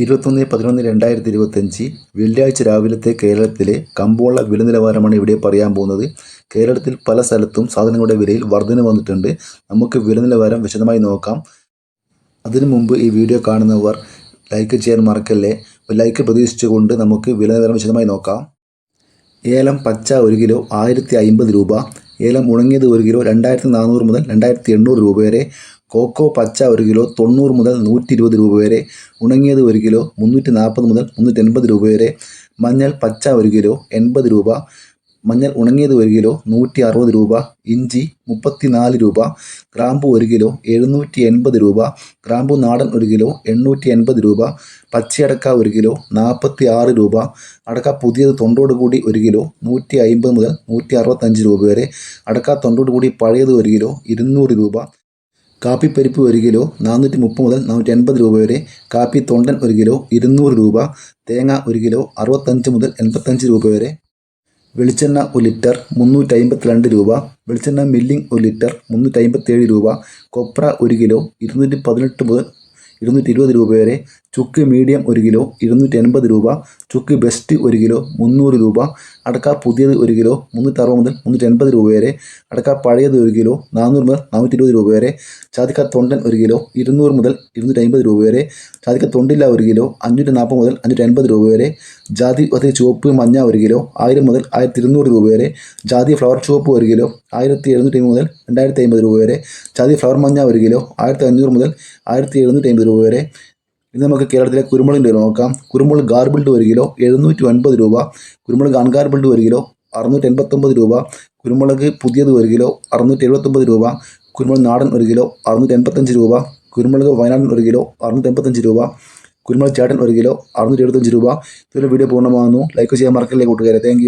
ഇരുപത്തൊന്ന് പതിനൊന്ന് രണ്ടായിരത്തി ഇരുപത്തഞ്ച് വെള്ളിയാഴ്ച രാവിലത്തെ കേരളത്തിലെ കമ്പോള വില നിലവാരമാണ് ഇവിടെ പറയാൻ പോകുന്നത്. കേരളത്തിൽ പല സ്ഥലത്തും സാധനങ്ങളുടെ വിലയിൽ വർധന വന്നിട്ടുണ്ട്. നമുക്ക് വില നിലവാരം വിശദമായി നോക്കാം. അതിനു മുമ്പ് ഈ വീഡിയോ കാണുന്നവർ ലൈക്ക് ചെയ്യാൻ മറക്കല്ലേ? ലൈക്ക് പ്രതീക്ഷിച്ചുകൊണ്ട് നമുക്ക് വില നിലവാരം വിശദമായി നോക്കാം. ഏലം പച്ച ഒരു കിലോ ആയിരത്തി അമ്പത് രൂപ. ഏലം ഉണങ്ങിയത് ഒരു കിലോ രണ്ടായിരത്തി നാനൂറ് മുതൽ രണ്ടായിരത്തി എണ്ണൂറ് രൂപ വരെ. കോക്കോ പച്ച ഒരു കിലോ തൊണ്ണൂറ് മുതൽ നൂറ്റി ഇരുപത് രൂപ വരെ ഉണങ്ങിയത് ഒരു കിലോ മുന്നൂറ്റി നാൽപ്പത് മുതൽ മുന്നൂറ്റി എൺപത് രൂപ വരെ മഞ്ഞൾ പച്ച ഒരു കിലോ എൺപത് രൂപ മഞ്ഞൾ ഉണങ്ങിയത് ഒരു കിലോ നൂറ്റി അറുപത് രൂപ ഇഞ്ചി മുപ്പത്തി നാല് രൂപ ഗ്രാമ്പു ഒരു കിലോ എഴുന്നൂറ്റി എൺപത് രൂപ ഗ്രാമ്പു നാടൻ ഒരു കിലോ എണ്ണൂറ്റി എൺപത് രൂപ പച്ചയടക്ക ഒരു കിലോ നാൽപ്പത്തി ആറ് രൂപ അടക്ക പുതിയത് തൊണ്ടോട് കൂടി ഒരു കിലോ നൂറ്റി അമ്പത് മുതൽ നൂറ്റി അറുപത്തഞ്ച് രൂപ വരെ അടക്ക തൊണ്ടോട് കൂടി പഴയത് ഒരു കിലോ ഇരുന്നൂറ് രൂപ കാപ്പിപ്പരിപ്പ് ഒരു കിലോ നാനൂറ്റി മുപ്പത് മുതൽ നാനൂറ്റി എൺപത് രൂപ വരെ. കാപ്പി തൊണ്ടൻ ഒരു കിലോ ഇരുന്നൂറ് രൂപ. തേങ്ങ ഒരു കിലോ അറുപത്തഞ്ച് മുതൽ എൺപത്തഞ്ച് രൂപ വരെ. വെളിച്ചെണ്ണ ഒരു ലിറ്റർ മുന്നൂറ്റി അമ്പത്തി രണ്ട് രൂപ. വെളിച്ചെണ്ണ മില്ലിംഗ് ഒരു ലിറ്റർ മുന്നൂറ്റി അമ്പത്തേഴ് രൂപ. കൊപ്ര ഒരു കിലോ ഇരുന്നൂറ്റി പതിനെട്ട് മുതൽ ഇരുന്നൂറ്റി ഇരുപത് രൂപ വരെ. ചുക്ക് മീഡിയം ഒരു കിലോ ഇരുന്നൂറ്റി എൺപത് രൂപ. ചുക്ക് ബെസ്റ്റ് ഒരു കിലോ മുന്നൂറ് രൂപ. അടക്ക പുതിയത് ഒരു കിലോ മുന്നൂറ്റി അറുപത് മുതൽ മുന്നൂറ്റി എൺപത് രൂപ വരെ. അടക്ക പഴയത് ഒരു കിലോ നാനൂറ് മുതൽ നാനൂറ്റി ഇരുപത് രൂപ വരെ. ചാതിക്ക തൊണ്ടൻ ഒരു കിലോ ഇരുന്നൂറ് മുതൽ ഇരുന്നൂറ്റി അമ്പത് രൂപ വരെ. ചാതിക്ക തൊണ്ടില്ല ഒരു കിലോ അഞ്ഞൂറ്റി നാൽപ്പത് മുതൽ അഞ്ഞൂറ്റി അൻപത് രൂപ വരെ. ജാതി അത് ചുവപ്പ് മഞ്ഞ ഒരു കിലോ ആയിരം മുതൽ ആയിരത്തി ഇരുന്നൂറ് രൂപ വരെ. ജാതി ഫ്ലവർ ചുവപ്പ് ഒരു കിലോ ആയിരത്തി എഴുന്നൂറ്റി മുതൽ രണ്ടായിരത്തി അമ്പത് രൂപ വരെ. ചതി ഫ്ലവർ മഞ്ഞ ഒരു കിലോ ആയിരത്തി അഞ്ഞൂറ് മുതൽ ആയിരത്തി എഴുന്നൂറ്റി അമ്പത് രൂപ വരെ. ഇനി നമുക്ക് കേരളത്തിലെ കുരുമുളകിന്റെ നോക്കാം. കുരുമുളക് ഗാർബിൾഡ് ഒരു കിലോ എഴുന്നൂറ്റി ഒൻപത് രൂപ. കുരുമുളക് അൺഗാർബിൾഡ് ഒരു കിലോ അറുന്നൂറ്റി എൺപത്തൊമ്പത് രൂപ. കുരുമുളക് പുതിയത് ഒരു കിലോ അറുന്നൂറ്റി എഴുപത്തൊമ്പത് രൂപ. കുരുമുളക് നാടൻ ഒരു കിലോ അറുന്നൂറ്റി എൺപത്തഞ്ച് രൂപ. കുരുമുളക് വയനാടൻ ഒരു കിലോ അറുന്നൂറ്റി എൺപത്തഞ്ച് രൂപ. കുരുമുളക് ചേട്ടൻ ഒരു കിലോ അറുന്നൂറ്റി എഴുപത്തഞ്ച് രൂപ. ഇതൊരു വീഡിയോ പൂർണമാകുന്നു. ലൈക്ക് ചെയ്യാൻ മറക്കല്ലേ കൂട്ടുകാരെ. താങ്ക്